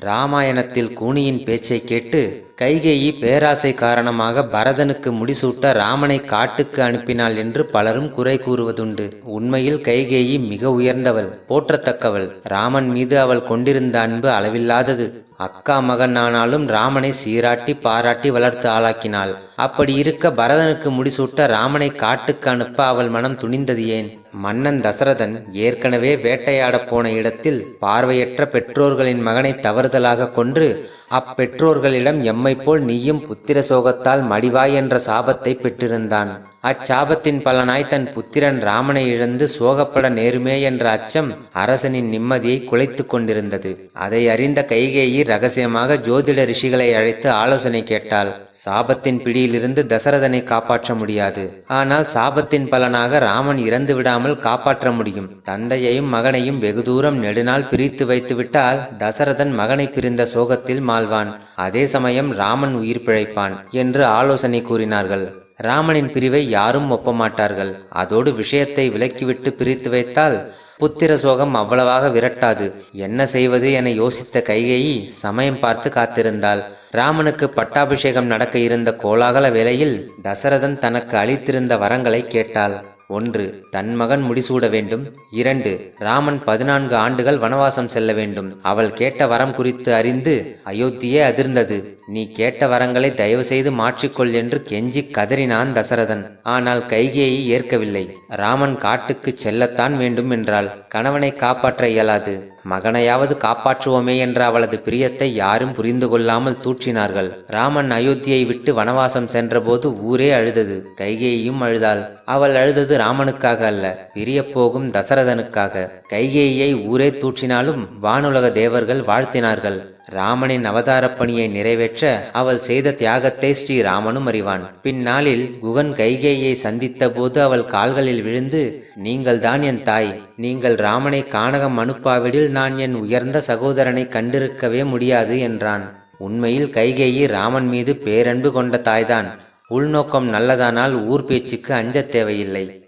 ராமாயணத்தில் கூனியின் பேச்சை கேட்டு கைகேயி பேராசை காரணமாக பரதனுக்கு முடிசூட்ட ராமனை காட்டுக்கு அனுப்பினாள் என்று பலரும் குறை கூறுவதுண்டு. உண்மையில் கைகேயி மிக உயர்ந்தவள் போற்றத்தக்கவள். ராமன் மீது அவள் கொண்டிருந்த அன்பு அளவில்லாதது. அக்கா மகன் ஆனாலும் ராமனை சீராட்டி பாராட்டி வளர்த்து ஆளாக்கினாள். அப்படி இருக்க பரதனுக்கு முடிசூட்ட ராமனை காட்டுக்கு அனுப்ப அவள் மனம் துணிந்தது ஏன்? மன்னன் தசரதன் ஏற்கனவே வேட்டையாடப் போன இடத்தில் பார்வையற்ற பெற்றோர்களின் மகனை தவறுதலாக கொன்று அப்பெற்றோர்களிடம் எம்மை போல் நீயும் புத்திர சோகத்தால் மடிவாய் என்ற சாபத்தை பெற்றிருந்தான். அச்சாபத்தின் பலனாய் தன் புத்திரன் ராமனை இழந்து சோகப்பட நேருமே என்ற அச்சம் அரசனின் நிம்மதியை குலைத்து கொண்டிருந்தது. அதை அறிந்த கைகேயி ரகசியமாக ஜோதிட ரிஷிகளை அழைத்து ஆலோசனை கேட்டாள். சாபத்தின் பிடியிலிருந்து தசரதனை காப்பாற்ற முடியாது. ஆனால் சாபத்தின் பலனாக ராமன் இறந்து விடாமல் காப்பாற்ற முடியும். தந்தையையும் மகனையும் வெகு தூரம் நெடுநாள் பிரித்து வைத்துவிட்டால் தசரதன் மகனை பிரிந்த சோகத்தில் வாழ்வான். அதே சமயம் ராமன் உயிர் பிழைப்பான் என்று ஆலோசனை கூறினார்கள். ராமனின் பிரிவை யாரும் ஒப்பமாட்டார்கள். அதோடு விஷயத்தை விலக்கிவிட்டு பிரித்து வைத்தால் புத்திர சோகம் அவ்வளவாக விரட்டாது. என்ன செய்வது என யோசித்த கைகேயி சமயம் பார்த்து காத்திருந்தாள். ராமனுக்கு பட்டாபிஷேகம் நடக்க இருந்த கோலாகல வேளையில் தசரதன் தனக்கு அளித்திருந்த வரங்களை கேட்டாள். ஒன்று தன் மகன் முடிசூட வேண்டும். இரண்டு ராமன் பதினான்கு ஆண்டுகள் வனவாசம் செல்ல வேண்டும். அவள் கேட்ட வரம் குறித்து அறிந்து அயோத்தியே அதிர்ந்தது. நீ கேட்ட வரங்களை தயவு செய்து மாற்றிக்கொள் என்று கெஞ்சி கதறினான் தசரதன். ஆனால் கைகேயை ஏற்கவில்லை. ராமன் காட்டுக்கு செல்லத்தான் வேண்டும் என்றாள். கணவனை காப்பாற்ற இயலாது. மகனையாவது காப்பாற்றுவோமே என்ற அவளது பிரியத்தை யாரும் புரிந்து கொள்ளாமல் தூற்றினார்கள். ராமன் அயோத்தியை விட்டு வனவாசம் சென்றபோது ஊரே அழுதது. கைகேயும் அழுதாள். அவள் அழுதது ராமனுக்காக அல்ல பிரியப் போகும் தசரதனுக்காக. கைகேயை ஊரே தூற்றினாலும் வானுலக தேவர்கள் வாழ்த்தினார்கள். ராமனின் அவதாரப் பணியை நிறைவேற்ற அவள் செய்த தியாகத்தை ஸ்ரீராமனும் அறிவான். பின்னாளில் குகன் கைகேயை சந்தித்த போது அவள் கால்களில் விழுந்து நீங்கள்தான் என் தாய். நீங்கள் ராமனை கானகம் அனுப்பாவிடில் நான் என் உயர்ந்த சகோதரனை கண்டிருக்கவே முடியாது என்றான். உண்மையில் கைகேயி ராமன் மீது பேரன்பு கொண்ட தாய்தான். உள்நோக்கம் நல்லதானால் ஊர் பேச்சுக்கு அஞ்சத் தேவையில்லை.